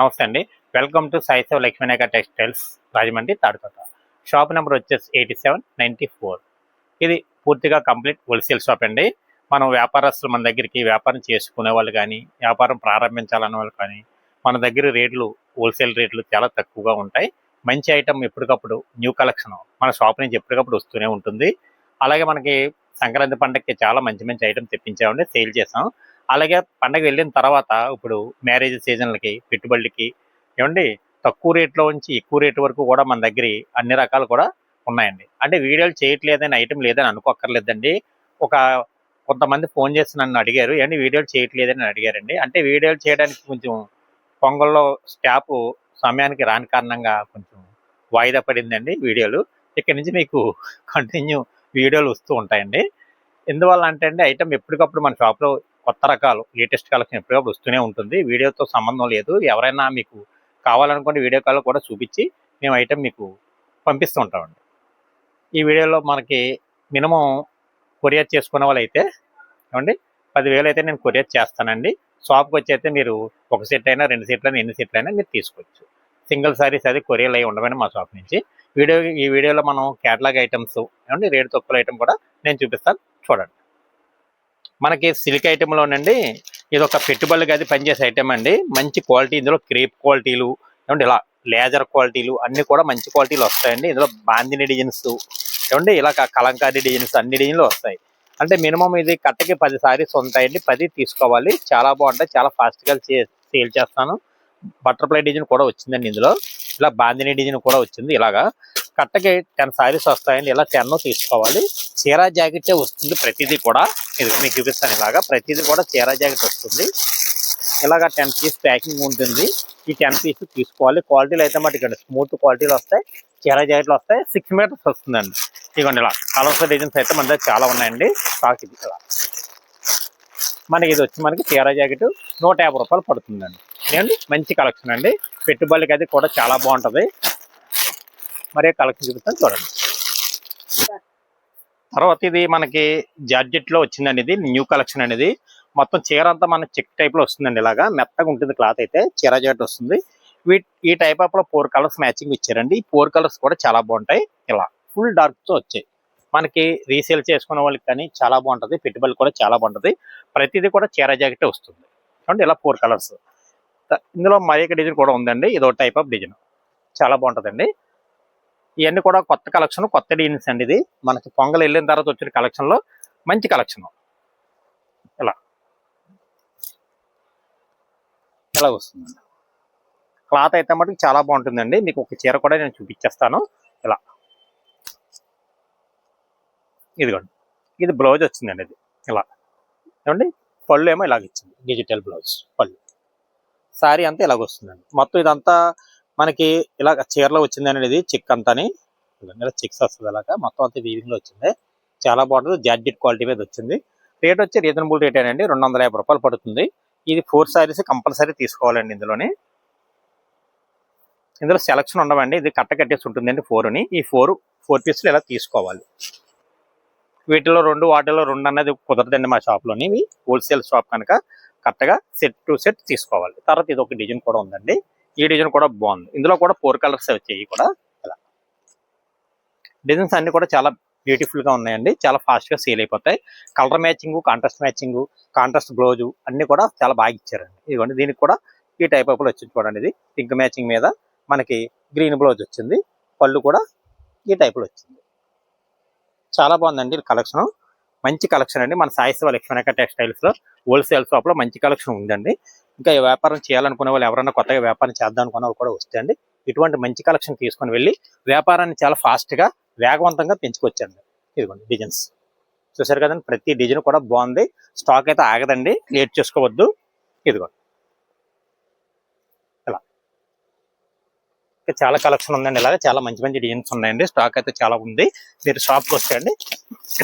నమస్తే అండి. Welcome to Saiseva Lakshminayaka textiles Rajahmundry Tadukota shop number వచ్చేసి ఎయిటీ సెవెన్ నైంటీ ఫోర్ ఇది పూర్తిగా కంప్లీట్ హోల్సేల్ షాప్ అండి. మనం వ్యాపారస్తులు మన దగ్గరికి వ్యాపారం చేసుకునే వాళ్ళు కానీ వ్యాపారం ప్రారంభించాలనే వాళ్ళు కానీ మన దగ్గర రేట్లు హోల్సేల్ రేట్లు చాలా తక్కువగా ఉంటాయి. మంచి ఐటమ్ ఎప్పటికప్పుడు న్యూ కలెక్షన్ మన షాప్ నుంచి ఎప్పటికప్పుడు వస్తూనే ఉంటుంది. అలాగే మనకి సంక్రాంతి పండగకి చాలా మంచి మంచి ఐటమ్ తెప్పించామండి సేల్ చేసాం అలాగే పండగ వెళ్ళిన తర్వాత ఇప్పుడు మ్యారేజ్ సీజన్లకి పెట్టుబడులకి ఏమండి తక్కువ రేట్లో ఉంచి ఎక్కువ రేటు వరకు కూడా మన దగ్గర అన్ని రకాలు కూడా ఉన్నాయండి. అంటే వీడియోలు చేయట్లేదని ఐటమ్ లేదని అనుకోక్కర్లేదండి. ఒక కొంతమంది ఫోన్ చేసి నన్ను అడిగారు ఏమండి వీడియోలు చేయట్లేదని? అడిగారండి. అంటే వీడియోలు చేయడానికి కొంచెం పొంగల్లో స్టాప్ సమయానికి రాని కారణంగా కొంచెం వాయిదా పడిందండి వీడియోలు. ఇక్కడ నుంచి మీకు కంటిన్యూ వీడియోలు వస్తూ ఉంటాయండి. ఎందువల్ల అంటే అండి ఐటమ్ ఎప్పటికప్పుడు మన షాప్లో కొత్త రకాలు లేటెస్ట్ కలెక్షన్ ఎప్పటికప్పుడు వస్తూనే ఉంటుంది. వీడియోతో సంబంధం లేదు. ఎవరైనా మీకు కావాలనుకుంటే వీడియో కాల్ కూడా చూపించి మేము ఐటెం మీకు పంపిస్తూ ఉంటామండి. ఈ వీడియోలో మనకి మినిమం కొరియర్ చేసుకునే వాళ్ళు అయితే ఏమండి? పదివేలు అయితే నేను కొరియర్ చేస్తానండి. షాప్కి వచ్చి అయితే మీరు ఒక సెట్ అయినా రెండు సెట్లు అయినా ఎన్ని సెట్లు అయినా మీరు తీసుకోవచ్చు. సింగిల్ సారీస్ అది కొరియర్ అయి ఉండమని మా షాప్ నుంచి. వీడియో ఈ వీడియోలో మనం క్యాటలాగ్ ఐటమ్స్ ఏమండి? రేటు తక్కువ ఐటమ్ కూడా నేను చూపిస్తాను. చూడండి. మనకి సిల్క్ ఐటెంలోనండి ఇది ఒక పెట్టుబడులు అది పనిచేసే ఐటెం అండి. మంచి క్వాలిటీ ఇందులో క్రేప్ క్వాలిటీలు ఏమంటే ఇలా లేజర్ క్వాలిటీలు అన్ని కూడా మంచి క్వాలిటీలు వస్తాయండి. ఇందులో బాందిని డిజైన్స్ ఏమంటే ఇలా కలంకారీ డిజైన్స్ అన్ని డిజైన్లు వస్తాయి. అంటే మినిమం ఇది కట్టకి పది సారీస్ ఉంటాయండి పది తీసుకోవాలి. చాలా బాగుంటాయి చాలా ఫాస్ట్గా సేల్ చేస్తాను. బటర్ఫ్లై డిజైన్ కూడా వచ్చిందండి ఇందులో. ఇలా బాందిని డిజైన్ కూడా వచ్చింది ఇలాగా. కట్టకి టెన్ శారీస్ వస్తాయండి ఇలా టెన్ తీసుకోవాలి. చీరా జాకెట్ వస్తుంది ప్రతిదీ కూడా. ఇది మీకు చూపిస్తాను ఇలాగా. ప్రతిదీ కూడా చీరా జాకెట్ వస్తుంది. ఇలాగా టెన్ పీస్ ప్యాకింగ్ ఉంటుంది. ఈ టెన్ పీస్ తీసుకోవాలి. క్వాలిటీలు అయితే మటు ఇక్కడ స్మూత్ క్వాలిటీలు వస్తాయి. చీరా జాకెట్లు వస్తాయి. సిక్స్ మీటర్స్ వస్తుందండి. ఇదిగోండి ఇలా. కలర్స్ డిజైన్స్ అయితే మన దగ్గర చాలా ఉన్నాయండి. స్టాక్ ఇది. ఇలా. మనకి ఇది వచ్చి మనకి చీరా జాకెట్ నూట యాభై రూపాయలు పడుతుందండి. ఏమండి మంచి కలెక్షన్ అండి. పెట్టుబడికి అది కూడా చాలా బాగుంటుంది. మరే కలెక్షన్ చూపిస్తాను చూడండి. తర్వాత ఇది మనకి జార్జెట్లో వచ్చిందండి ఇది న్యూ కలెక్షన్ అనేది. మొత్తం చీర అంతా మన చెక్ టైప్లో వస్తుందండి ఇలాగా. మెత్తగా ఉంటుంది క్లాత్ అయితే చీర జాకెట్ వస్తుంది. వీటి ఈ టైప్ ఆఫ్లో ఫోర్ కలర్స్ మ్యాచింగ్ ఇచ్చారండి. ఈ ఫోర్ కలర్స్ కూడా చాలా బాగుంటాయి. ఇలా ఫుల్ డార్క్తో వచ్చాయి. మనకి రీసేల్ చేసుకునే వాళ్ళకి కానీ చాలా బాగుంటుంది. పెట్టుబడి కూడా చాలా బాగుంటుంది. ప్రతిదీ కూడా చీర జాకెట్ వస్తుంది. చూడండి ఇలా ఫోర్ కలర్స్. ఇందులో మరి డిజైన్ కూడా ఉందండి. ఇదో టైప్ ఆఫ్ డిజైన్. చాలా బాగుంటుందండి. ఇవన్నీ కూడా కొత్త కలెక్షన్ కొత్త డీన్స్ అండి ఇది. మనకి పొంగల్ వెళ్ళిన తర్వాత వచ్చిన కలెక్షన్లో మంచి కలెక్షన్. ఇలా. ఇలా వస్తుంది క్లాత్ అయితే మటుకు చాలా బాగుంటుందండి. మీకు ఒక చీర కూడా నేను చూపించేస్తాను. ఇలా. ఇదిగోండి. ఇది బ్లౌజ్ వచ్చిందండి ఇది. ఇలా. ఏమండి? పళ్ళు ఏమో ఇలాగ ఇచ్చింది. డిజిటల్ బ్లౌజ్ పళ్ళు. సారీ అంతా ఇలాగ వస్తుందండి. మొత్తం ఇదంతా మనకి ఇలా చీరలో వచ్చింది ఇది చిక్ అంతాని. ఇలా చిక్స్ వస్తుంది అలాగా. మొత్తం అంతా వీవింగ్లో వచ్చింది. చాలా బాగుంటుంది. జాడ్జెట్ క్వాలిటీ మీద వచ్చింది. రేట్ వచ్చి రీజనబుల్ రేట్ అండి. రెండు వందల యాభై రూపాయలు పడుతుంది. ఇది ఫోర్ శారీస్ కంపల్సరీ తీసుకోవాలండి ఇందులోని. ఇందులో సెలక్షన్ ఉండవండి. ఇది కట్ట కట్టేసి ఉంటుందండి ఫోర్ని ఈ ఫోర్ ఫోర్ పీస్లు ఇలా తీసుకోవాలి. వీటిలో రెండు వాటిలో రెండు అన్నది కుదరదండి మా షాప్లోని ఇవి హోల్సేల్ షాప్ కనుక కరెక్ట్గా సెట్ టు సెట్ తీసుకోవాలి. తర్వాత ఇది ఒక డిజైన్ కూడా ఉందండి. ఈ డిజైన్ కూడా బాగుంది. ఇందులో కూడా ఫోర్ కలర్స్ వచ్చాయి కూడా. ఇలా డిజైన్స్ అన్ని కూడా చాలా బ్యూటిఫుల్గా ఉన్నాయండి. చాలా ఫాస్ట్గా సేల్ అయిపోతాయి. Colour matching contrast matching contrast blouse అన్ని కూడా చాలా బాగా ఇచ్చారండి. ఇదిగోండి దీనికి కూడా ఈ టైప్ ఆఫ్ వచ్చింది చూడండి ఇది. పింక్ మ్యాచింగ్ మీద మనకి గ్రీన్ బ్లౌజ్ వచ్చింది. పళ్ళు కూడా ఈ టైప్లో వచ్చింది. చాలా బాగుందండి కలెక్షన్ మంచి కలెక్షన్ అండి. మన సాయి శివ లక్ష్మణక టెక్స్టైల్స్లో హోల్సేల్ షాప్లో మంచి కలెక్షన్ ఉందండి. ఇంకా వ్యాపారం చేయాలనుకునే వాళ్ళు ఎవరైనా కొత్తగా వ్యాపారం చేద్దాం అనుకునే వాళ్ళు కూడా వస్తాయండి ఇటువంటి మంచి కలెక్షన్ తీసుకొని వెళ్ళి వ్యాపారాన్ని చాలా ఫాస్ట్గా వేగవంతంగా పెంచుకొచ్చండి ఇదిగోండి డిజైన్స్ చూసారు కదండి ప్రతి డిజైన్ కూడా బాగుంది. స్టాక్ అయితే ఆగదండి లేట్ చేసుకోవద్దు. ఇదిగోండి. ఇలా. ఇంకా చాలా కలెక్షన్ ఉందండి ఇలాగ చాలా మంచి మంచి డిజైన్స్ ఉన్నాయండి. స్టాక్ అయితే చాలా ఉంది. మీరు షాప్కి వస్తే అండి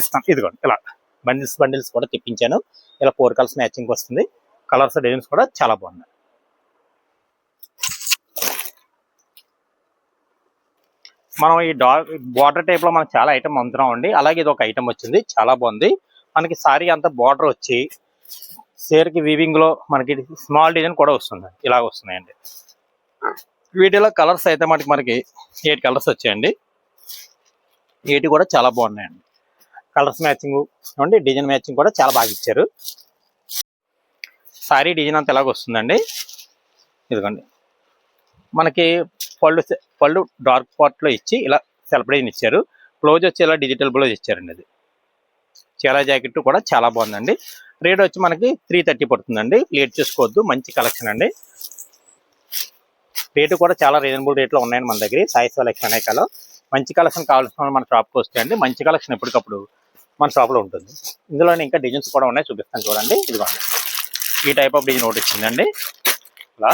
ఇస్తాను ఇదిగోండి ఇలా. బండిల్స్ బండిల్స్ కూడా తెప్పించాను. ఇలా ఫోర్ కలర్స్ మ్యాచింగ్ వస్తుంది. కలర్స్ డిజైన్స్ కూడా చాలా బాగున్నాయి. మనం ఈ డా బార్డర్ టైప్లో చాలా ఐటమ్ అందుతున్నాం అండి. అలాగే ఇది ఒక ఐటమ్ వచ్చింది. చాలా బాగుంది. మనకి సారీ అంతా బార్డర్ వచ్చి సేర్కి వీవింగ్లో మనకి స్మాల్ డిజైన్ కూడా వస్తుంది. ఇలాగ వస్తున్నాయండి. వీటిలో కలర్స్ అయితే మనకి మనకి ఎయిట్ కలర్స్ వచ్చాయండి. ఎయిట్ కూడా చాలా బాగున్నాయండి. కలర్స్ మ్యాచింగ్ అండి డిజైన్ మ్యాచింగ్ కూడా చాలా బాగా ఇచ్చారు. సారీ డిజైన్ అంతా ఎలాగ వస్తుందండి? ఇదిగోండి. మనకి పళ్ళు పళ్ళు డార్క్ పార్ట్లో ఇచ్చి ఇలా సెల్ఫ్ డిజైన్ ఇచ్చారు. బ్లౌజ్ వచ్చి ఇలా డిజిటల్ బ్లౌజ్ ఇచ్చారండి అది. చీరా జాకెట్ కూడా చాలా బాగుందండి. రేట్ వచ్చి మనకి త్రీ థర్టీ పడుతుందండి. లేట్ చేసుకోవద్దు. మంచి కలెక్షన్ అండి. రేటు కూడా చాలా రీజనబుల్ రేట్లో ఉన్నాయండి మన దగ్గర. సాయి సెలెక్షన్ అనేకలో. మంచి కలెక్షన్ కావాల్సిన వాళ్ళు మన షాప్కి వస్తే అండి మంచి కలెక్షన్ ఎప్పటికప్పుడు మన షాప్లో ఉంటుంది. ఇందులోనే ఇంకా డిజైన్స్ కూడా ఉన్నాయి. చూపిస్తాను చూడండి. ఇదిగోండి. ఈ టైప్ ఆఫ్ డిజైన్ ఒకటి వచ్చిందండి. ఇలా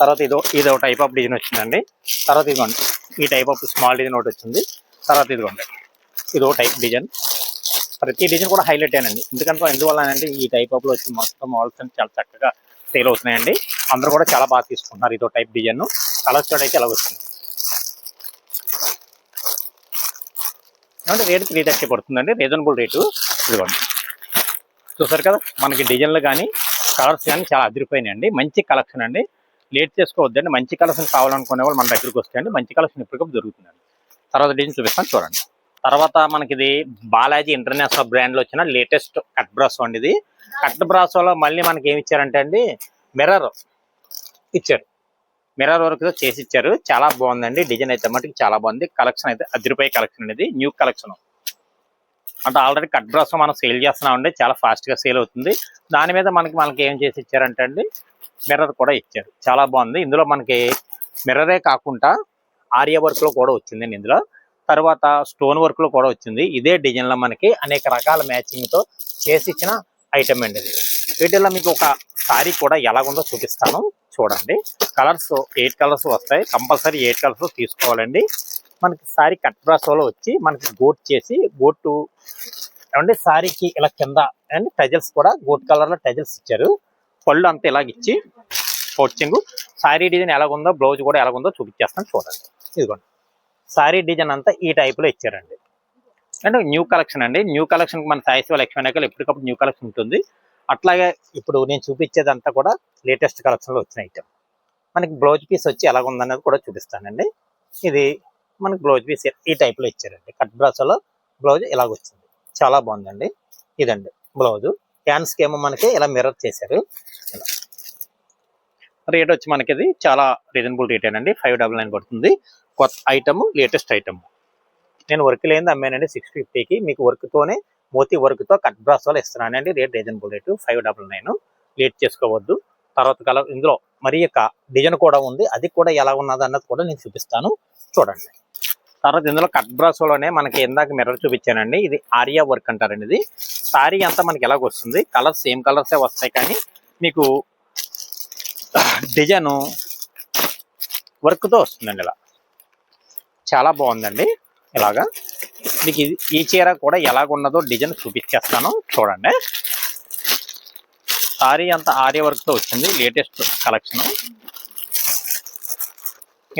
తర్వాత ఇదో ఇదో టైప్ ఆఫ్ డిజైన్ వచ్చిందండి. తర్వాత ఇదిగోండి ఈ టైప్ ఆఫ్ స్మాల్ డిజైన్ ఒకటి వచ్చింది. తర్వాత ఇదిగోండి ఇదో టైప్ డిజైన్ ప్రతి డిజైన్ కూడా హైలైట్ అయ్యానండి ఎందుకంటే ఎందువల్ల అంటే ఈ టైప్ ఆఫ్లో వచ్చి మొత్తం మోడల్స్ చాలా చక్కగా సేల్ అవుతున్నాయండి. అందరూ కూడా చాలా బాగా తీసుకుంటున్నారు ఇదో టైప్ డిజైన్ కలర్స్ కూడా అయితే ఎలా వస్తుంది ఏమంటే రేట్ త్రీ థర్టీ పడుతుందండి. రీజనబుల్ రేటు ఇదిగోండి. చూసారు కదా మనకి డిజైన్లు కానీ కలర్స్ కానీ చాలా అదిరిపోయినాయండి. మంచి కలెక్షన్ అండి. లేట్ చేసుకోవద్దండి. మంచి కలెక్షన్ కావాలనుకునే వాళ్ళు మన దగ్గరికి వస్తాయండి మంచి కలెక్షన్ ఇప్పటికప్పుడు దొరుకుతుందండి. తర్వాత డిజైన్ చూపిస్తాను చూడండి. తర్వాత మనకి ఇది బాలాజీ ఇంటర్నేషనల్ బ్రాండ్లో వచ్చిన లేటెస్ట్ కట్ బ్రాస్ అండి ఇది. కట్ బ్రాసోలో మళ్ళీ మనకి ఏమి ఇచ్చారంటే అండి మిర్రర్ ఇచ్చారు. మిర్రర్ వర్క్ చేసి ఇచ్చారు. చాలా బాగుందండి. డిజైన్ అయితే మటుకు చాలా బాగుంది. కలెక్షన్ అయితే అదిరిపోయే కలెక్షన్ అనేది న్యూ కలెక్షన్. అంటే ఆల్రెడీ కట్ బ్రాస్ మనం సేల్ చేస్తున్నామండి. చాలా ఫాస్ట్గా సేల్ అవుతుంది. దాని మీద మనకి మనకి ఏం చేసి ఇచ్చారంటే అండి మిర్రర్ కూడా ఇచ్చారు. చాలా బాగుంది. ఇందులో మనకి మిర్రరే కాకుండా ఆర్య వర్క్లో కూడా వచ్చిందండి ఇందులో. తర్వాత స్టోన్ వర్క్లో కూడా వచ్చింది. ఇదే డిజైన్లో మనకి అనేక రకాల మ్యాచింగ్తో చేసి ఇచ్చిన ఐటమ్ అండి ఇది. వీటిల్లో మీకు ఒక సారీ కూడా ఎలాగుందో చూపిస్తాను. చూడండి. కలర్స్ ఎయిట్ కలర్స్ వస్తాయి. కంపల్సరీ ఎయిట్ కలర్స్ తీసుకోవాలండి. మనకి సారీ కట్ బ్రాసోలో వచ్చి మనకి గోట్ చేసి గోటు ఏమంటే సారీకి ఇలా కింద అండ్ టజల్స్ కూడా గోట్ కలర్లో టజల్స్ ఇచ్చారు. పళ్ళు అంతా ఇలాగ ఇచ్చి కోచింగ్ సారీ డిజైన్ ఎలాగుందో బ్లౌజ్ కూడా ఎలాగుందో చూపించేస్తాను చూడండి. ఇదిగోండి. సారీ డిజైన్ అంతా ఈ టైప్లో ఇచ్చారండి. అండ్ న్యూ కలెక్షన్ అండి. న్యూ కలెక్షన్ మన సాయిస్ లక్ష్మీ ఎప్పటికప్పుడు న్యూ కలెక్షన్ ఉంటుంది. అట్లాగే ఇప్పుడు నేను చూపించేదంతా కూడా లేటెస్ట్ కలెక్షన్లో వచ్చిన ఐటమ్ మనకి బ్లౌజ్ పీస్ వచ్చి ఎలా ఉందనేది కూడా చూపిస్తానండి. ఇది మనకి బ్లౌజ్ పీస్ ఈ టైప్లో ఇచ్చారండి. కట్ బ్రాసోలో బ్లౌజ్ ఇలాగ వచ్చింది. చాలా బాగుందండి. ఇదండి బ్లౌజు. హ్యాండ్స్ ఏమో మనకి ఇలా మిర్రర్ చేశారు. రేట్ వచ్చి మనకి ఇది చాలా రీజనబుల్ రేట్ అండి. ఫైవ్ డబల్ నైన్ పడుతుంది. కొత్త ఐటమ్ లేటెస్ట్ ఐటమ్ నేను వర్క్ లేనిది అమ్మానండి. సిక్స్ ఫిఫ్టీకి మీకు వర్క్తోనే మోతి మోతీ కట్ బ్రాస్ వల్ల ఇస్తున్నానండి. Rate reasonable rate five double nine late చేసుకోవద్దు. తర్వాత కలర్ ఇందులో మరి యొక్క డిజైన్ కూడా ఉంది. అది కూడా ఎలా ఉన్నది అన్నది కూడా నేను చూపిస్తాను. చూడండి. తర్వాత ఇందులో కట్ బ్రాస్లోనే మనకి ఇందాక మిర్రర్ చూపించానండి. ఇది ఆరియా వర్క్ అంటారండి ఇది. సారీ అంతా మనకి ఎలాగ వస్తుంది? కలర్స్ సేమ్ కలర్సే వస్తాయి కానీ మీకు డిజైన్ వర్క్తో వస్తుందండి ఇలా. చాలా బాగుందండి ఇలాగా. మీకు ఇది ఈ చీర కూడా ఎలాగున్నదో డిజైన్ చూపించేస్తాను. చూడండి. సారీ అంతా ఆర్య వర్క్తో వచ్చింది. Latest collection.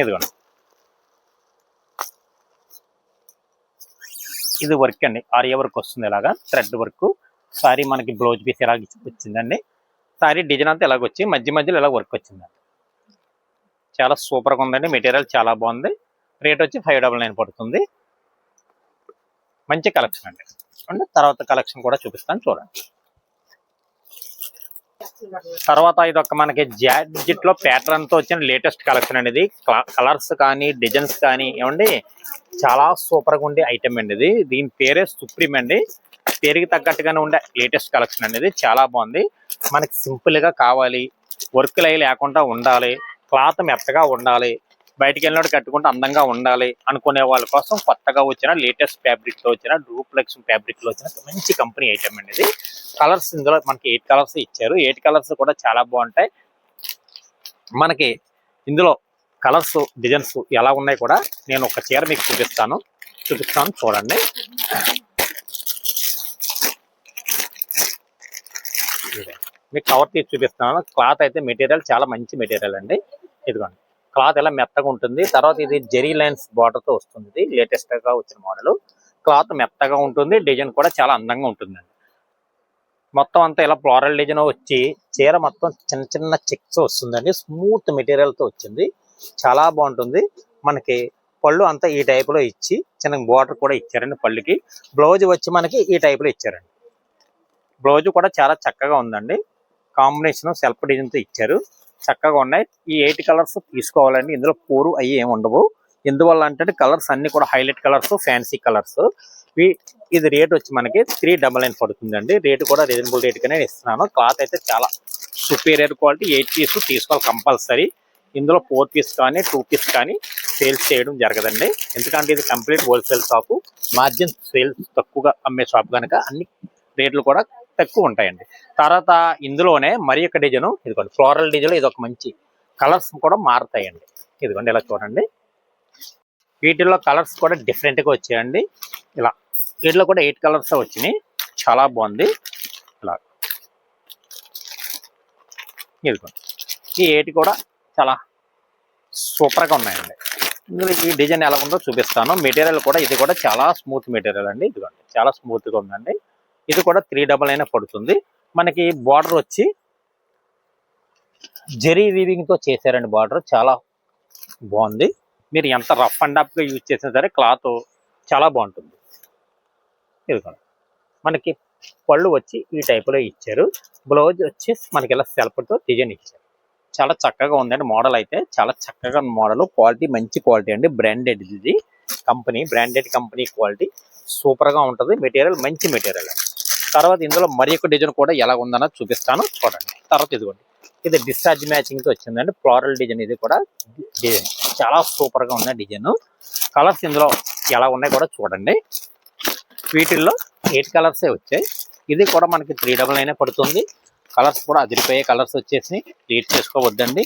ఇదిగోండి. ఇది వర్క్ అండి. ఆర్య వర్క్ వస్తుంది ఇలాగా. థ్రెడ్ వర్క్ సారీ మనకి బ్లౌజ్ పీస్ ఇలా వచ్చిందండి. సారీ డిజైన్ అంతా ఇలాగ వచ్చి మధ్య మధ్యలో ఇలా వర్క్ వచ్చిందండి. చాలా సూపర్గా ఉందండి. మెటీరియల్ చాలా బాగుంది. రేట్ వచ్చి ఫైవ్ డబల్ నైన్ పడుతుంది. మంచి కలెక్షన్ అండి. అండి తర్వాత కలెక్షన్ కూడా చూపిస్తాను. చూడండి. తర్వాత ఇది ఒక మనకి జాడ్జెట్లో ప్యాటర్న్తో వచ్చిన లేటెస్ట్ కలెక్షన్ అనేది కలర్స్ కానీ డిజైన్స్ కానీ ఏమండి చాలా సూపర్గా ఉండే ఐటమ్ అండి ఇది. దీని పేరే సుప్రీం అండి. పేరుకి తగ్గట్టుగానే ఉండే లేటెస్ట్ కలెక్షన్ అనేది చాలా బాగుంది. మనకి సింపుల్గా కావాలి. వర్క్ లై లేకుండా ఉండాలి. క్లాత్ మెత్తగా ఉండాలి. బయటికి వెళ్ళినట్టు కట్టుకుంటే అందంగా ఉండాలి అనుకునే వాళ్ళ కోసం కొత్తగా వచ్చిన లేటెస్ట్ ఫ్యాబ్రిక్లో వచ్చిన డూప్లెక్స్ ఫ్యాబ్రిక్లో వచ్చిన మంచి కంపెనీ ఐటమ్ అండి ఇది. కలర్స్ ఇందులో మనకి ఎయిట్ కలర్స్ ఇచ్చారు. ఎయిట్ కలర్స్ కూడా చాలా బాగుంటాయి. మనకి ఇందులో కలర్స్ డిజైన్స్ ఎలా ఉన్నాయి కూడా నేను ఒక చీర మీకు చూపిస్తాను. చూపిస్తాను చూడండి. మీకు కవర్ తీసి చూపిస్తున్నాను క్లాత్ అయితే మెటీరియల్ చాలా మంచి మెటీరియల్ అండి. ఇదిగోండి. క్లాత్ ఎలా మెత్తగా ఉంటుంది తర్వాత ఇది జెరీ లైన్స్ బార్డర్తో వస్తుంది లేటెస్ట్గా వచ్చిన మోడల్ క్లాత్ మెత్తగా ఉంటుంది డిజైన్ కూడా చాలా అందంగా ఉంటుందండి. మొత్తం అంతా ఇలా ఫ్లోరల్ డిజైన్ వచ్చి చీర మొత్తం చిన్న చిన్న చెక్స్ వస్తుందండి స్మూత్ మెటీరియల్తో వచ్చింది. చాలా బాగుంటుంది. మనకి పళ్ళు అంతా ఈ టైప్లో లో ఇచ్చి చిన్న బోర్డర్ కూడా ఇచ్చారండి పళ్ళుకి. బ్లౌజ్ వచ్చి మనకి ఈ టైప్లో లో ఇచ్చారండి. బ్లౌజ్ కూడా చాలా చక్కగా ఉందండి. కాంబినేషన్ సెల్ఫ్ డిజైన్తో ఇచ్చారు. చక్కగా ఉన్నాయి. ఈ ఎయిట్ కలర్స్ తీసుకోవాలండి. ఇందులో పూరు అయ్యి ఏమి ఉండవు. ఎందువల్ల అంటే కలర్స్ అన్ని కూడా హైలైట్ కలర్స్ ఫ్యాన్సీ కలర్స్. ఇది రేట్ వచ్చి మనకి త్రీ డబల్ నైన్ పడుతుందండి. రేట్ కూడా రీజనబుల్ రేట్గానే ఇస్తున్నాను. క్లాత్ అయితే చాలా సుపీరియర్ క్వాలిటీ. ఎయిట్ పీస్ తీసుకోవాలి కంపల్సరీ. ఇందులో ఫోర్ పీస్ కానీ టూ పీస్ కానీ సేల్స్ చేయడం జరగదండి. ఎందుకంటే ఇది complete wholesale shop. Margin sales తక్కువగా అమ్మే షాప్ కనుక అన్ని రేట్లు కూడా తక్కువ ఉంటాయండి తర్వాత ఇందులోనే మరి ఒక డిజైన్ ఇదిగోండి ఫ్లోరల్ డిజైన్ ఇది ఒక మంచి కలర్స్ కూడా మారుతాయండి. ఇదిగోండి ఇలా చూడండి. వీటిల్లో కలర్స్ కూడా డిఫరెంట్గా వచ్చాయండి. ఇలా వీటిలో కూడా ఎయిట్ కలర్స్ వచ్చినాయి. చాలా బాగుంది. ఇలా ఇదిగోండి. ఈ ఎయిట్ కూడా చాలా సూపర్గా ఉన్నాయండి. ఇందులో ఈ డిజైన్ ఎలా ఉందో చూపిస్తాను. మెటీరియల్ కూడా ఇది కూడా చాలా స్మూత్ మెటీరియల్ అండి. ఇదిగోండి చాలా స్మూత్గా ఉందండి. ఇది కూడా త్రీ డబల్ అయినా పడుతుంది. మనకి బార్డర్ వచ్చి జెరీ వీవింగ్తో చేశారండి బార్డర్ చాలా బాగుంది. మీరు ఎంత రఫ్ అండ్గా యూజ్ చేసినా సరే క్లాత్ చాలా బాగుంటుంది. ఇదిగోండి. మనకి పళ్ళు వచ్చి ఈ టైపులో ఇచ్చారు. బ్లౌజ్ వచ్చి మనకి ఇలా సెల్ఫ్తో తో డిజైన్ ఇచ్చారు. చాలా చక్కగా ఉందండి మోడల్ అయితే. చాలా చక్కగా మోడల్ క్వాలిటీ మంచి క్వాలిటీ అండి. బ్రాండెడ్ ఇది. కంపెనీ బ్రాండెడ్ కంపెనీ క్వాలిటీ సూపర్గా ఉంటుంది. మెటీరియల్ మంచి మెటీరియల్ తర్వాత ఇందులో మరి యొక్క డిజైన్ కూడా ఎలా ఉందన్నది చూపిస్తాను. చూడండి. తర్వాత ఇదిగోండి. ఇది డిశ్చార్జ్ మ్యాచింగ్తో వచ్చిందండి. ఫ్లోరల్ డిజైన్ ఇది కూడా డిజైన్ చాలా సూపర్గా ఉన్న డిజైన్ కలర్స్ ఇందులో ఎలా ఉన్నాయి కూడా చూడండి. వీటిల్లో ఎయిట్ కలర్సే వచ్చాయి. ఇది కూడా మనకి త్రీ డబల్ నైన్ పడుతుంది. కలర్స్ కూడా అదిరిపోయే కలర్స్ వచ్చేసి రీడ్ చేసుకోవద్దండి.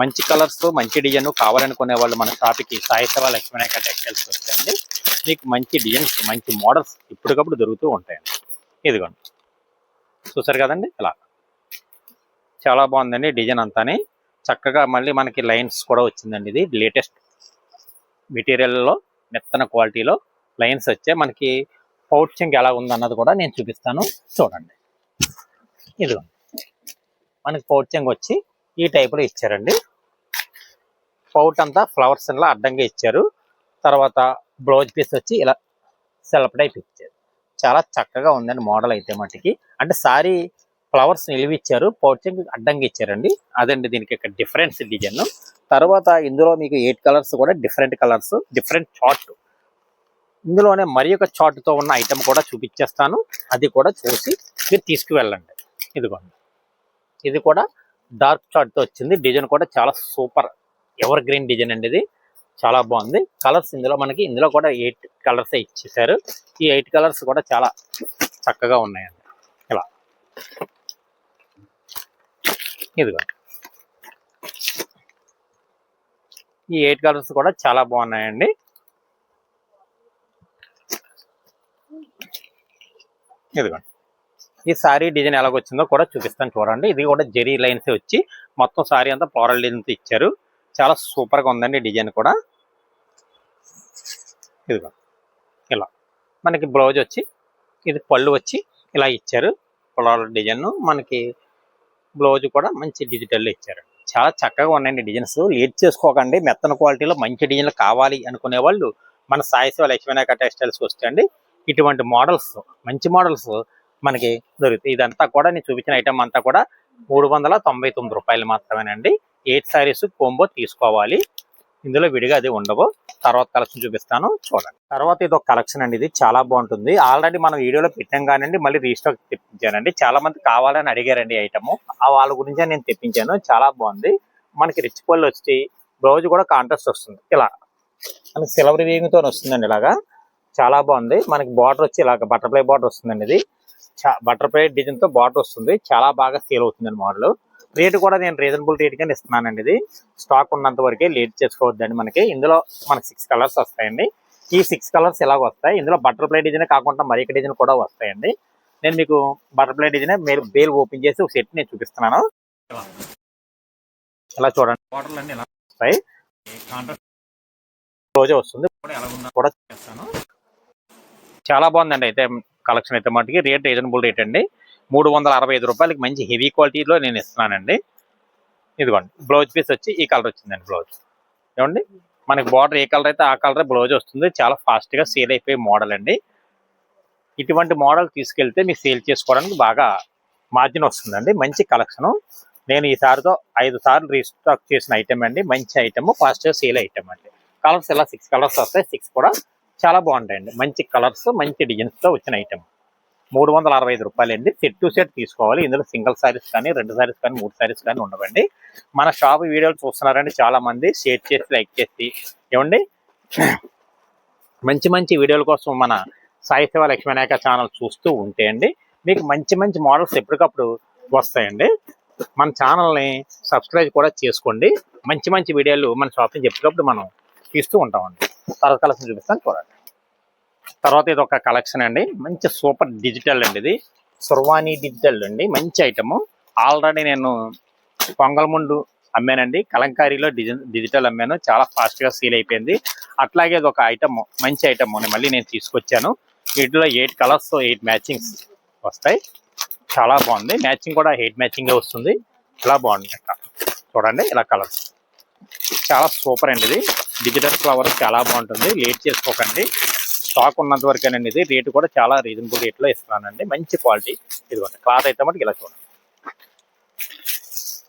మంచి కలర్స్ మంచి డిజైన్ కావాలనుకునే వాళ్ళు మన షాప్కి సాయితవ లక్ష్మీనాయక టెక్స్టైల్స్ వచ్చాయండి. మీకు మంచి డిజైన్స్ మంచి మోడల్స్ ఇప్పటికప్పుడు దొరుకుతూ ఉంటాయండి. ఇదిగోండి. చూసారు కదండి? ఇలా. చాలా బాగుందండి డిజైన్ అంతాని. చక్కగా మళ్ళీ మనకి లైన్స్ కూడా వచ్చిందండి ఇది. లేటెస్ట్ మెటీరియల్లో మెత్తన క్వాలిటీలో లైన్స్ వచ్చాయి మనకి పౌచింగ్ ఎలా ఉందన్నది కూడా నేను చూపిస్తాను. చూడండి. ఇదిగోండి. మనకి పౌచింగ్ వచ్చి ఈ టైపులో ఇచ్చారండి. పౌట్ అంతా ఫ్లవర్స్ ఇలా అడ్డంగా ఇచ్చారు. తర్వాత బ్లౌజ్ పీస్ వచ్చి ఇలా సెల్ఫ్ టైప్ ఇచ్చారు. చాలా చక్కగా ఉందండి మోడల్ అయితే మట్టికి అంటే సారీ ఫ్లవర్స్ నిలివిచ్చారు పౌచింగ్ అడ్డంగా ఇచ్చారండి. అదండి దీనికి ఇక్కడ డిఫరెన్స్ డిజైన్. తర్వాత ఇందులో మీకు ఎయిట్ కలర్స్ కూడా డిఫరెంట్ కలర్స్ డిఫరెంట్ చార్ట్. ఇందులోనే మరి ఒక చాట్తో ఉన్న ఐటమ్ కూడా చూపించేస్తాను. అది కూడా చూసి మీరు తీసుకువెళ్ళండి. ఇదిగోండి. ఇది కూడా డార్క్ చాట్తో వచ్చింది. డిజైన్ కూడా చాలా సూపర్. ఎవర్ గ్రీన్ డిజైన్ అండి ఇది. చాలా బాగుంది. కలర్స్ ఇందులో మనకి ఇందులో కూడా ఎయిట్ కలర్స్ ఇచ్చేసారు ఈ ఎయిట్ కలర్స్ కూడా చాలా చక్కగా ఉన్నాయండి ఇలా. ఇదిగో. ఈ ఎయిట్ కలర్స్ కూడా చాలా బాగున్నాయండి. ఇదిగోండి ఈ సారీ డిజైన్ ఎలాగొచ్చిందో కూడా చూపిస్తాను చూడండి. ఇది కూడా జెరీ లైన్స్ వచ్చి మొత్తం సారీ అంతా ఫ్లోరల్ డిజైన్ ఇచ్చారు. చాలా సూపర్గా ఉందండి డిజైన్ కూడా. ఇదిగో ఇలా. మనకి బ్లౌజ్ వచ్చి ఇది పళ్ళు వచ్చి ఇలా ఇచ్చారు. పొలాల డిజైన్ మనకి బ్లౌజ్ కూడా మంచి డిజిటల్ ఇచ్చారు. చాలా చక్కగా ఉన్నాయండి డిజైన్స్. లేట్ చేసుకోకండి మెత్తన క్వాలిటీలో మంచి డిజైన్లు కావాలి అనుకునే వాళ్ళు మన సాయిశివ లక్ష్మీనాయక టెక్స్టైల్స్ వస్తాయండి ఇటువంటి మోడల్స్ మంచి మోడల్స్ మనకి దొరుకుతాయి. ఇదంతా కూడా నేను చూపించిన ఐటమ్ అంతా కూడా మూడు వందల తొంభై తొమ్మిది రూపాయలు మాత్రమేనండి. ఎయిట్ సారీస్ కోంబో తీసుకోవాలి. ఇందులో విడిగా అది ఉండవు. తర్వాత కలెక్షన్ చూపిస్తాను. చూడండి. తర్వాత ఇది ఒక కలెక్షన్ అండి ఇది. చాలా బాగుంటుంది. ఆల్రెడీ మనం వీడియోలో పెట్టాం కానివ్వండి మళ్ళీ రీస్టాక్ తెప్పించానండి. చాలా మంది కావాలని అడిగారండి ఐటమ్ ఆ వాళ్ళ గురించే నేను తెప్పించాను. చాలా బాగుంది. మనకి రిచ్ పళ్ళు వచ్చి బ్లౌజ్ కూడా కాంట్రాస్ట్ వస్తుంది. ఇలా. మనకి సిల్వర్ వీవింగ్తో వస్తుందండి ఇలాగా. చాలా బాగుంది. మనకి బార్డర్ వచ్చి ఇలాగ బటర్ఫ్లై బార్డర్ వస్తుందండి ఇది. బటర్ఫ్లై డిజైన్తో బార్డర్ వస్తుంది. చాలా బాగా సేల్ అవుతుందండి మోడల్ రేట్ కూడా నేను రీజనబుల్ రేట్గా ఇస్తున్నానండి ఇది. స్టాక్ ఉన్నంత వరకే లేట్ చేసుకోవద్దండి మనకి. ఇందులో మనకి సిక్స్ కలర్స్ వస్తాయండి. ఈ సిక్స్ కలర్స్ ఎలాగ వస్తాయి. ఇందులో బటర్ఫ్లై డిజైన్ కాకుండా మరి డిజైన్ కూడా వస్తాయండి. నేను మీకు బటర్ఫ్లై డిజైన్ మీరు బేల్ ఓపెన్ చేసి ఒక సెట్ నేను చూపిస్తున్నాను. ఇలా చూడండి. ఇలా వస్తాయి. రోజే వస్తుంది. కూడా చాలా బాగుందండి. అయితే కలెక్షన్ అయితే మటుకి రేట్ రీజనబుల్ రేట్ అండి. మూడు వందల అరవై ఐదు రూపాయలకి మంచి హెవీ క్వాలిటీలో నేను ఇస్తున్నానండి. ఇదిగోండి బ్లౌజ్ పీస్ వచ్చి ఈ కలర్ వచ్చిందండి బ్లౌజ్. ఏమండి? మనకి బార్డర్ ఏ కలర్ అయితే ఆ కలర్ బ్లౌజ్ వస్తుంది. చాలా ఫాస్ట్గా సేల్ అయిపోయే మోడల్ అండి. ఇటువంటి మోడల్ తీసుకెళ్తే మీకు సేల్ చేసుకోవడానికి బాగా మార్జిన్ వస్తుందండి. మంచి కలెక్షను నేను ఈసారితో ఐదు సార్లు రీస్టాక్ చేసిన ఐటమ్ అండి. మంచి ఐటమ్ ఫాస్ట్గా సేల్ ఐటమ్ అండి. కలర్స్ ఇలా సిక్స్ కలర్స్ వస్తాయి. సిక్స్ కూడా చాలా బాగుంటాయండి. మంచి కలర్స్ మంచి డిజైన్స్తో వచ్చిన ఐటమ్ మూడు వందల అరవై ఐదు రూపాయలు అండి సెట్ టు సెట్ తీసుకోవాలి. ఇందులో సింగిల్ సారీస్ కానీ రెండు సారీస్ కానీ మూడు సారీస్ కానీ ఉండవండి. మన షాప్ వీడియోలు చూస్తున్నారండి చాలా మంది షేర్ చేసి లైక్ చేసి. ఏమండి? మంచి మంచి వీడియోల కోసం మన సాయి సేవ లక్ష్మీనాయక ఛానల్ చూస్తూ ఉంటే అండి మీకు మంచి మంచి మోడల్స్ ఎప్పటికప్పుడు వస్తాయండి. మన ఛానల్ని సబ్స్క్రైబ్ కూడా చేసుకోండి. మంచి మంచి వీడియోలు మన షాప్ నుంచి ఎప్పటికప్పుడు మనం తీస్తూ ఉంటామండి. తర్వాత కలెక్షన్ చూపిస్తాను చూడండి. తర్వాత ఇది ఒక కలెక్షన్ అండి. మంచి సూపర్ డిజిటల్ అండి ఇది. సుర్వాణి డిజిటల్ అండి. మంచి ఐటమ్ ఆల్రెడీ నేను పొంగల్ ముందు అమ్మానండి. కలంకారీలో డిజి- డిజిటల్ అమ్మాను. చాలా ఫాస్ట్గా సీల్ అయిపోయింది. అట్లాగే ఇది ఒక ఐటమ్ మంచి ఐటమ్ మళ్ళీ నేను తీసుకొచ్చాను. వీటిలో ఎయిట్ కలర్స్ ఎయిట్ మ్యాచింగ్స్ వస్తాయి. చాలా బాగుంది. మ్యాచింగ్ కూడా ఎయిట్ మ్యాచింగ్ వస్తుంది. ఇలా బాగుంది. చూడండి ఇలా కలర్స్ చాలా సూపర్ అండి ఇది. డిజిటల్ ఫ్లవర్ చాలా బాగుంటుంది. లేట్ చేసుకోకండి. స్టాక్ ఉన్నంత వరకేనండి ఇది రేటు కూడా చాలా రీజనబుల్ రేట్లో ఇస్తున్నానండి. మంచి క్వాలిటీ ఇదిగోండి క్లాత్ అయితే మటుకు ఇలా చూడండి.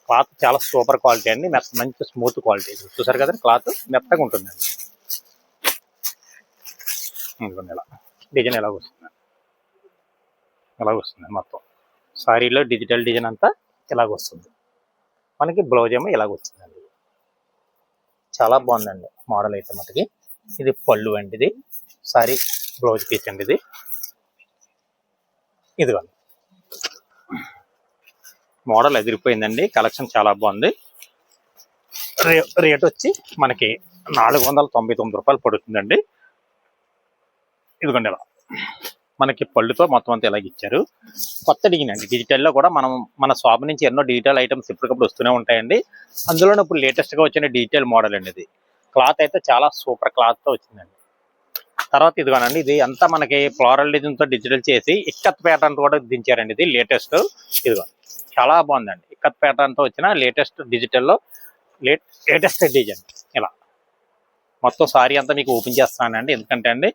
క్లాత్ చాలా సూపర్ క్వాలిటీ అండి. మెత్త మంచి స్మూత్ క్వాలిటీ చూసారు కదా క్లాత్ మెత్తగా ఉంటుందండి. ఇదిగోండి ఇలా. డిజైన్ ఎలా వస్తుంది. ఇలా వస్తుంది మొత్తం. సారీలో డిజిటల్ డిజైన్ అంతా ఇలాగ వస్తుంది. మనకి బ్లౌజ్ ఏమో ఇలాగ వచ్చిందండి. చాలా బాగుందండి. మోడల్ అయితే మటుకి. ఇది పళ్ళు అండి ఇది. సారీ బ్లౌజ్ పీస్ అండి ఇది. ఇదిగో. మోడల్ ఎదిరిపోయిందండి. కలెక్షన్ చాలా బాగుంది. రే రేట్ వచ్చి మనకి నాలుగు వందల తొంభై తొమ్మిది రూపాయలు పడుతుందండి. ఇదిగోండి ఇలా. మనకి పళ్ళుతో మొత్తం అంతా ఇలాగ ఇచ్చారు. కొత్త డిజైన్ అండి. డిజిటల్లో కూడా మనం మన షాప్ నుంచి ఎన్నో డిజిటల్ ఐటమ్స్ ఇప్పటికప్పుడు వస్తూనే ఉంటాయండి. అందులోనే ఇప్పుడు లేటెస్ట్గా వచ్చిన డిజిటల్ మోడల్ అండి ఇది. క్లాత్ అయితే చాలా సూపర్ క్లాత్తో వచ్చిందండి. తర్వాత ఇదిగోనండి ఇది అంతా మనకి ఫ్లోరల్తో డిజిటల్ చేసి ఇక్కత్ ప్యాటర్న్ కూడా దించారండి ఇది లేటెస్ట్ ఇదిగో చాలా బాగుందండి. ఇక్కత్ ప్యాటర్న్తో వచ్చిన లేటెస్ట్ డిజిటల్లో లేట్ లేటెస్ట్ డిజైన్ ఇలా. మొత్తం సారీ అంతా మీకు ఓపెన్ చేస్తానండి ఎందుకంటే అండి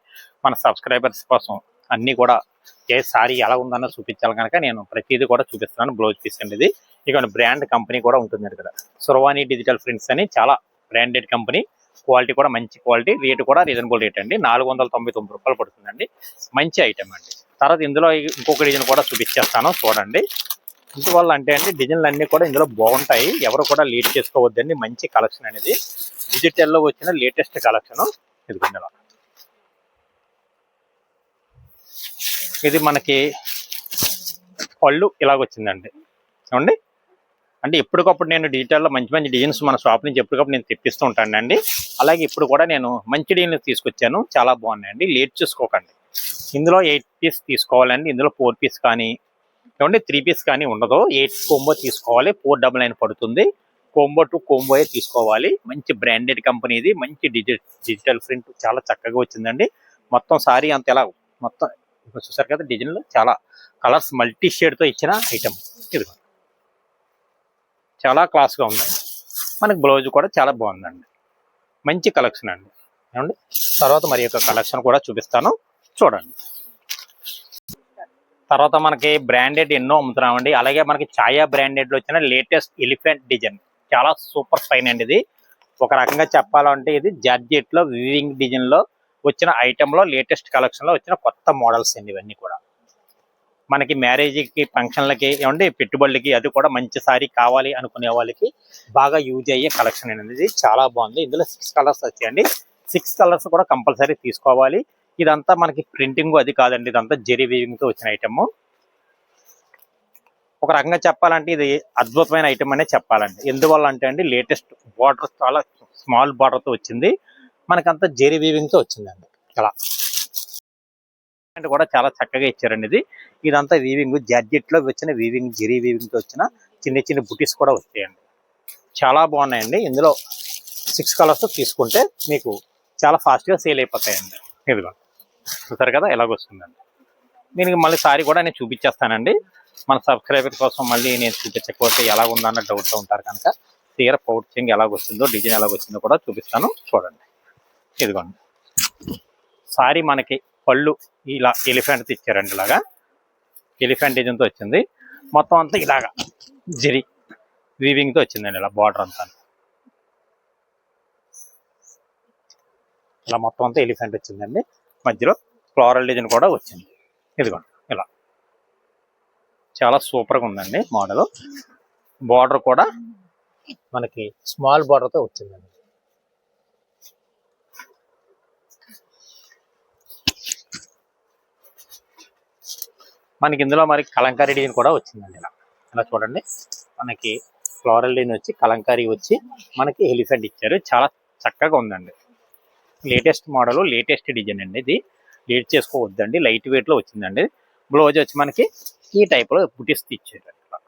మన సబ్స్క్రైబర్స్ కోసం అన్నీ కూడా ఏ సారీ ఎలా ఉందన్నో చూపించాలి కనుక నేను ప్రతిదీ కూడా చూపిస్తున్నాను. బ్లౌజ్ పీస్ అండి ఇది. ఇక బ్రాండ్ కంపెనీ కూడా ఉంటుంది ఇక్కడ సురవాణి డిజిటల్ ప్రింట్స్ అని చాలా బ్రాండెడ్ కంపెనీ క్వాలిటీ కూడా మంచి క్వాలిటీ రేటు కూడా రీజనబుల్ రేట్ అండి. నాలుగు వందల తొంభై తొమ్మిది రూపాయలు పడుతుందండి. మంచి ఐటమ్ అండి. తర్వాత ఇందులో ఇంకొక డిజైన్ కూడా చూపించేస్తాను చూడండి. ఇందువల్ల అంటే అండి డిజైన్లు అన్నీ కూడా ఇందులో బాగుంటాయి. ఎవరు కూడా లీడ్ చేసుకోవద్దండి. మంచి కలెక్షన్ అనేది. డిజిటల్లో వచ్చిన లేటెస్ట్ కలెక్షన్ ఇది ఇందులో. ఇది మనకి పళ్ళు ఇలాగొచ్చిందండి. చూడండి. అంటే ఎప్పటికప్పుడు నేను డిజిటల్లో మంచి మంచి డిజైన్స్ మన షాప్ నుంచి ఎప్పటికప్పుడు నేను తెప్పిస్తూ ఉంటానండి. అలాగే ఇప్పుడు కూడా నేను మంచి డిజైన్ తీసుకొచ్చాను. చాలా బాగున్నాయండి. లేట్ చూసుకోకండి. ఇందులో ఎయిట్ పీస్ తీసుకోవాలండి. ఇందులో ఫోర్ పీస్ కానీ ఏమంటే త్రీ పీస్ కానీ ఉండదు. ఎయిట్ కోంబో తీసుకోవాలి. ఫోర్ డబల్ నైన్ పడుతుంది. కోంబో టు కోంబోయే తీసుకోవాలి. మంచి బ్రాండెడ్ కంపెనీది మంచి డిజిటల్ డిజిటల్ ప్రింట్ చాలా చక్కగా వచ్చిందండి. మొత్తం సారీ అంత ఎలా మొత్తం చూసారు కదా డిజైన్లో చాలా కలర్స్ మల్టీ షేడ్తో ఇచ్చిన ఐటమ్ ఇది చాలా క్లాస్గా ఉందండి. మనకి బ్లౌజ్ కూడా చాలా బాగుందండి. మంచి కలెక్షన్ అండి. ఏమండి? తర్వాత మరి యొక్క కలెక్షన్ కూడా చూపిస్తాను. చూడండి. తర్వాత మనకి బ్రాండెడ్ ఎన్నో అమ్ముతున్నామండి. అలాగే మనకి ఛాయా బ్రాండెడ్లో వచ్చిన లేటెస్ట్ ఎలిఫెంట్ డిజైన్ చాలా సూపర్ ఫైన్ అండి ఇది. ఒక రకంగా చెప్పాలంటే ఇది జార్జెట్లో వివింగ్ డిజైన్లో వచ్చిన ఐటెంలో లో లేటెస్ట్ కలెక్షన్లో వచ్చిన కొత్త మోడల్స్ అండి ఇవన్నీ కూడా. మనకి మ్యారేజ్కి ఫంక్షన్లకి ఏమంటే పెట్టుబడులకి అది కూడా మంచి సారీ కావాలి అనుకునే వాళ్ళకి బాగా యూజ్ అయ్యే కలెక్షన్ అనేది చాలా బాగుంది. ఇందులో సిక్స్ కలర్స్ వచ్చాయండి. సిక్స్ కలర్స్ కూడా కంపల్సరీ తీసుకోవాలి. ఇదంతా మనకి ప్రింటింగ్ అది కాదండి. ఇదంతా జెరీ వీవింగ్తో వచ్చిన ఐటమ్ ఒక రకంగా చెప్పాలంటే ఇది అద్భుతమైన ఐటమ్ అనే చెప్పాలండి. ఎందువల్ల అంటే అండి లేటెస్ట్ బార్డర్ చాలా స్మాల్ బార్డర్తో వచ్చింది. మనకంతా జెరీ వీవింగ్తో వచ్చిందండి. అలా. అంటే కూడా చాలా చక్కగా ఇచ్చారండి ఇది. ఇదంతా వీవింగ్ జార్జెట్లో వచ్చిన వీవింగ్ జెరీ వీవింగ్తో వచ్చిన చిన్న చిన్న బుటీస్ కూడా వచ్చాయండి. చాలా బాగున్నాయండి. ఇందులో సిక్స్ కలర్స్ తీసుకుంటే మీకు చాలా ఫాస్ట్గా సేల్ అయిపోతాయండి. ఇదిగో చూసారు కదా ఎలాగొస్తుందండి దీనికి మళ్ళీ సారీ కూడా నేను చూపించేస్తానండి. మన సబ్స్క్రైబర్ కోసం మళ్ళీ నేను చూపించకపోతే ఎలా ఉందన్న డౌట్తో ఉంటారు కనుక తీర పౌచింగ్ ఎలాగొస్తుందో డిజైన్ ఎలాగ కూడా చూపిస్తాను. చూడండి. ఇదిగోండి. సారీ మనకి పళ్ళు ఇలా ఎలిఫెంట్ ఇచ్చారండి ఇలాగా ఎలిఫెంట్ డిజైన్తో వచ్చింది. మొత్తం అంతా ఇలాగా జిరి వీవింగ్తో వచ్చిందండి ఇలా బార్డర్ అంతా. ఇలా మొత్తం అంతా ఎలిఫెంట్ వచ్చిందండి. మధ్యలో ఫ్లోరల్ డిజైన్ కూడా వచ్చింది. ఇదిగోండి ఇలా. చాలా సూపర్గా ఉందండి మోడల్ బార్డర్ కూడా మనకి స్మాల్ బార్డర్తో వచ్చిందండి. మనకి ఇందులో మరి కలంకారీ డిజైన్ కూడా వచ్చిందండి ఇలా. ఇలా చూడండి. మనకి ఫ్లోరల్ డిజైన్ వచ్చి కలంకారీ వచ్చి మనకి ఎలిఫెంట్ ఇచ్చారు. చాలా చక్కగా ఉందండి. లేటెస్ట్ మోడల్ లేటెస్ట్ డిజైన్ అండి ఇది. లేట్ చేసుకోవద్దండి. లైట్ వెయిట్లో వచ్చిందండి. బ్లౌజ్ వచ్చి మనకి ఈ టైప్లో బుటీస్ ఇచ్చారు. ఇట్లా.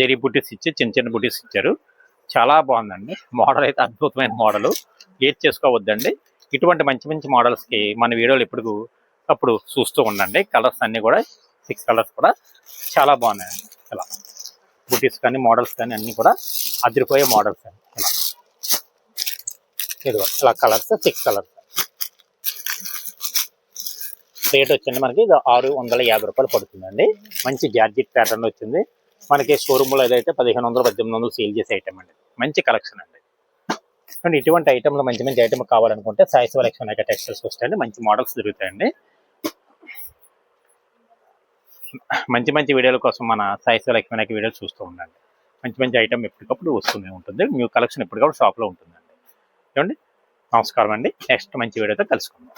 జరీ బుటీస్ ఇచ్చి చిన్న చిన్న బుటీస్ ఇచ్చారు. చాలా బాగుందండి. మోడల్ అయితే అద్భుతమైన మోడల్ లేట్ చేసుకోవద్దండి. ఇటువంటి మంచి మంచి మోడల్స్కి మన వీడియోలు ఎప్పుడు అప్పుడు చూస్తూ ఉండండి. కలర్స్ అన్నీ కూడా సిక్స్ కలర్స్ కూడా చాలా బాగున్నాయండి ఇలా బుటీస్ కానీ మోడల్స్ కానీ అన్నీ కూడా అదిరిపోయే మోడల్స్ అండి. ఇలా ఇదిగో ఇలా కలర్స్ సిక్స్ కలర్స్. రేట్ వచ్చింది మనకి ఇది ఆరు వందల యాభై రూపాయలు పడుతుందండి. మంచి జార్జిట్ ప్యాటర్న్ వచ్చింది. మనకి షోరూమ్లో ఏదైతే పదిహేను వందలు పద్దెనిమిది వందలు సేల్ చేసే ఐటమ్ అండి. మంచి కలెక్షన్ అండి. అండ్ ఇటువంటి ఐటమ్లు మంచి మంచి ఐటమ్ కావాలనుకుంటే సాయి సెలెక్షన్ అయితే టెక్స్టైల్స్ వస్తాయండి. మంచి మోడల్స్ దొరుకుతాయండి. మంచి మంచి వీడియోల కోసం మన సాయి లక్ష్మీనాయక వీడియోలు చూస్తూ ఉండండి. మంచి మంచి ఐటమ్ ఎప్పటికప్పుడు వస్తూనే ఉంటుంది. న్యూ కలెక్షన్ ఎప్పటికప్పుడు షాప్లో ఉంటుందండి. ఏమండి? నమస్కారం అండి. నెక్స్ట్ మంచి వీడియోతో కలుసుకుందాం.